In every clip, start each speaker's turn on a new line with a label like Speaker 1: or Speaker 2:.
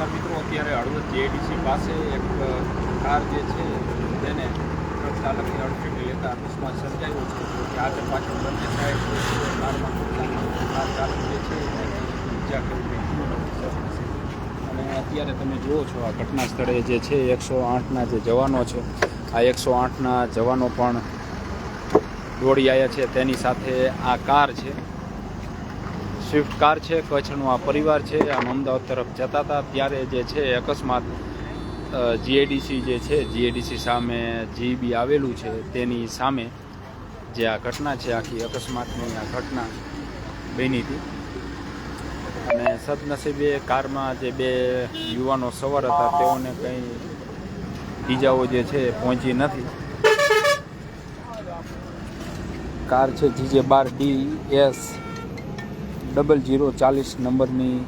Speaker 1: નમસ્કાર મિત્રો, અત્યારે હળવદ જેડીસી પાસે એક કાર જે છે તેને ટ્રક ચાલકની અડફેટે લેતા અકસ્માત સર્જાયો છે. કે આગળ પાછળ બંને સાહેબ કારમાં કાર ચાલક જે છે, એને ઈજા કરી કંઈ થયું નથી સદનસીબે. અને અત્યારે તમે જુઓ છો, આ ઘટના સ્થળે જે છે, એકસો આઠના જે જવાનો છે, આ એકસો આઠના જવાનો પણ દોડી આવ્યા છે. તેની સાથે આ કાર છે. સ્વિફ્ટ કાર છે, કચ્છનો આ પરિવાર છે, આમ અમદાવાદ તરફ જતા હતા. ત્યારે જે છે અકસ્માત જીએડીસી જે છે જીએડીસી સામે જીબી આવેલું છે, તેની સામે જે આ ઘટના છે, આખી અકસ્માતની આ ઘટના બની હતી. અને સદનસીબે કારમાં જે બે યુવાનો સવાર હતા, તેઓને કંઈ ઈજાઓ જે છે પહોંચી નથી. કાર છે, જીજે બાર ડી એસ ડબલ જીરો ચાલીસ નંબરની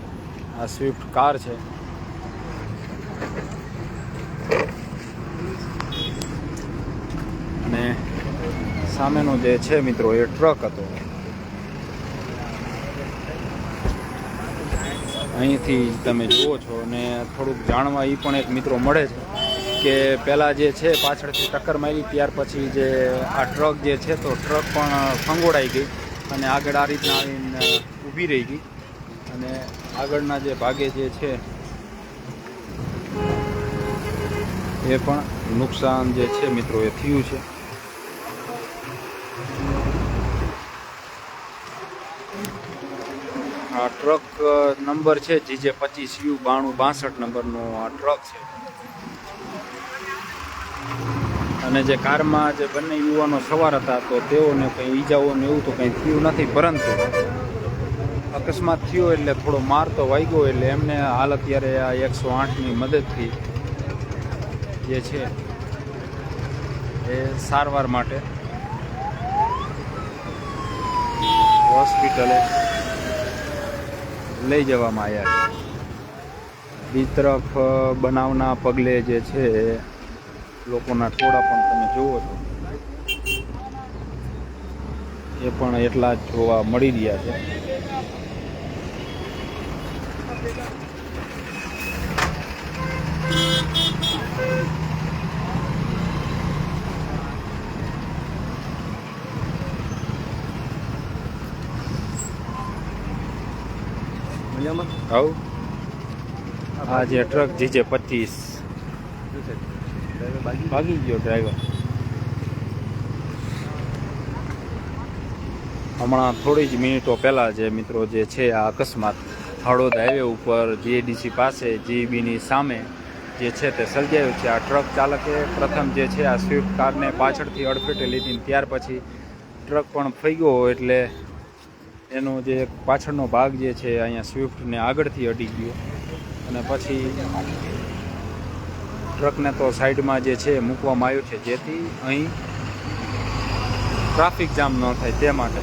Speaker 1: આ સ્વિફ્ટ કાર છે. અને સામેનો જે છે મિત્રો, એ ટ્રક હતો. અહીંથી તમે જુઓ છો અને થોડુંક જાણવા એ પણ એક મિત્રો મળે છે કે પહેલાં જે છે પાછળથી ટક્કર મારી, ત્યાર પછી જે આ ટ્રક જે છે તો ટ્રક પણ ફંગોળાઈ ગઈ અને આગળ આ રીતના આવીને ઊભી રહી ગઈ. અને આગળના જે ભાગે જે છે, એ પણ નુકસાન જે છે મિત્રો, એ થયું છે. આ ટ્રક નંબર છે, જીજે પચીસ યુ બાણું બાસઠ નંબરનો આ ટ્રક છે. અને જે કારમાં જે બંને યુવાનો સવાર હતા, તો તેઓને કંઈ ઈજાઓને એવું તો કંઈ થયું નથી, પરંતુ અકસ્માત થયો એટલે થોડો માર તો વાગ્યો એટલે એમને હાલ અત્યારે આ એકસો આઠની મદદથી જે છે એ સારવાર માટે હોસ્પિટલે લઈ જવામાં આવ્યા છે. બીજી તરફ બનાવના પગલે જે છે લોકોના ટોળા પણ તમે જુઓ છો. એ પણ એટલા જ જોવા મળી રહ્યા છે. હવ આ જે ટ્રક જીજે પચીસ. ભાગી ગયો ડ્રાઈવર હમણાં થોડી જ મિનિટો પહેલાં જે મિત્રો જે છે આ અકસ્માત હળવદ હાઈવે ઉપર જીએડીસી પાસે જીબીની સામે જે છે તે સર્જાયું છે. આ ટ્રક ચાલકે પ્રથમ જે છે આ સ્વિફ્ટ કારને પાછળથી અડફેટે લીધી ત્યાર પછી ટ્રક પણ ફઈ ગયો એટલે એનો જે પાછળનો ભાગ જે છે અહીંયા સ્વિફ્ટને આગળથી અડી ગયો. અને પછી ટ્રકને તો સાઈડમાં જે છે મૂકવામાં આવ્યું છે. જેથી અહીં ટ્રાફિક જામ ન થાય તે માટે.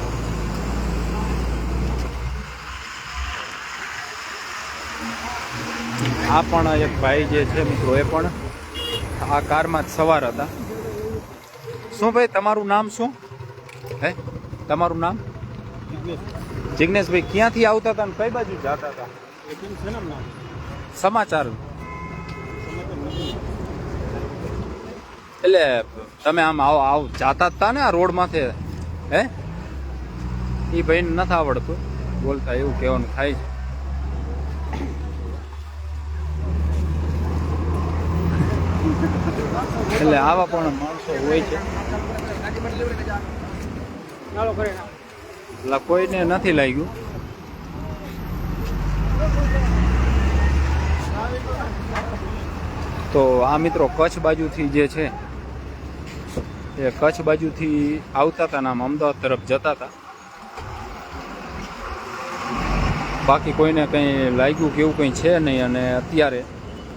Speaker 1: આ પણ એક ભાઈ જે છે, મિત્રો, એ પણ આ કારમાં જ સવાર હતા. શું ભાઈ, તમારું નામ શું? હે? તમારું નામ? જિગ્નેશભાઈ, ક્યાંથી આવતા હતા ને કઈ બાજુ જતા હતા? સમાચાર. એટલે તમે આમ આવો, આવ, જાતા હતા ને આ રોડ માથે હે? એ ભાઈને નથી આવડતું. બોલતા એવું કહેવાનું થાય છે. એટલે આવા પણ માણસો હોય છે. એટલે કોઈને નથી લાગ્યું. તો આ મિત્રો કચ્છ બાજુથી જે છે એ કચ્છ બાજુથી આવતા હતા નામ અમદાવાદ તરફ જતા હતા. બાકી કોઈને કંઈ લાગ્યું કે એવું કંઈ છે નહીં અને અત્યારે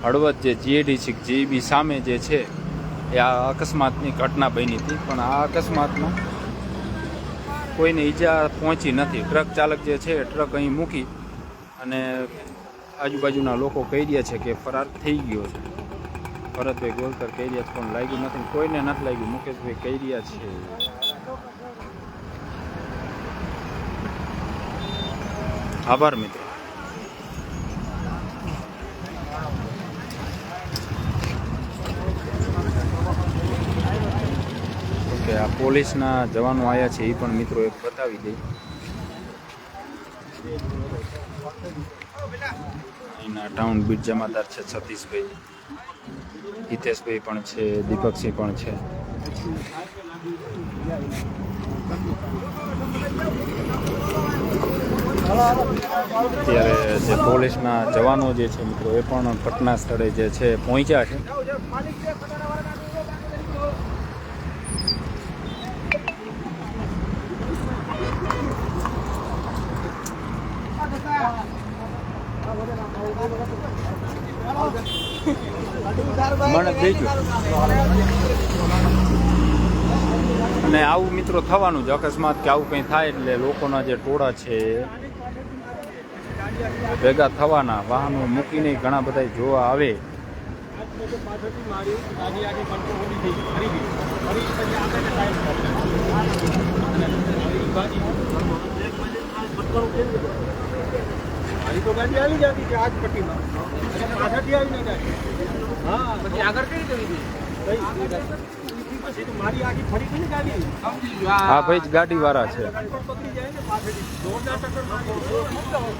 Speaker 1: હળવદ જે જીએડીસી જીબી સામે જે છે, એ આ અકસ્માતની ઘટના બની હતી. પણ આ અકસ્માતમાં કોઈને ઈજા પહોંચી નથી. ટ્રક ચાલક જે છે ટ્રક અહીં મૂકી અને આજુબાજુના લોકો કહી રહ્યા છે કે ફરાર થઈ ગયો છે. ભરતભાઈ ગોલકર કહી રહ્યા છે, પણ લાગ્યું નથી. કોઈને નથી લાગ્યું. મુકેશભાઈ કહી રહ્યા છે. આભાર મિત્રો કે આ પોલીસના જવાનો આવ્યા છે એ પણ મિત્રો એક બતાવી દે. અહીંના ટાઉન બીટ જમાદાર છે સતીશભાઈ. હિતેશભાઈ પણ છે, દીપકસિંહ પણ છે. અત્યારે જે પોલીસના જવાનો જે છે મિત્રો, એ પણ ઘટના સ્થળે જે છે, પહોંચ્યા છે. અને આવું મિત્રો થવાનું જ અકસ્માત કે આવું કંઈ થાય એટલે લોકોના જે ટોળા છે, ભેગા થવાના, વાહનો મૂકીને ઘણા બધા જોવા આવે.
Speaker 2: પાછળથી મારી તો ગાડી આવી જતી છે આજ પટ્ટીમાં. અને પાછળથી આવી ના જાય. હા. પછી આગળ કઈ કરી દીધી પછી તો મારી આખી ફરી ગઈ ને ગાડી.
Speaker 1: હા ભાઈ ગાડી ગાડીવાળા છે.
Speaker 2: પકડી જાય ને પાછળથી. જોરદાર ટક્કર હતી હોય. ગાડી.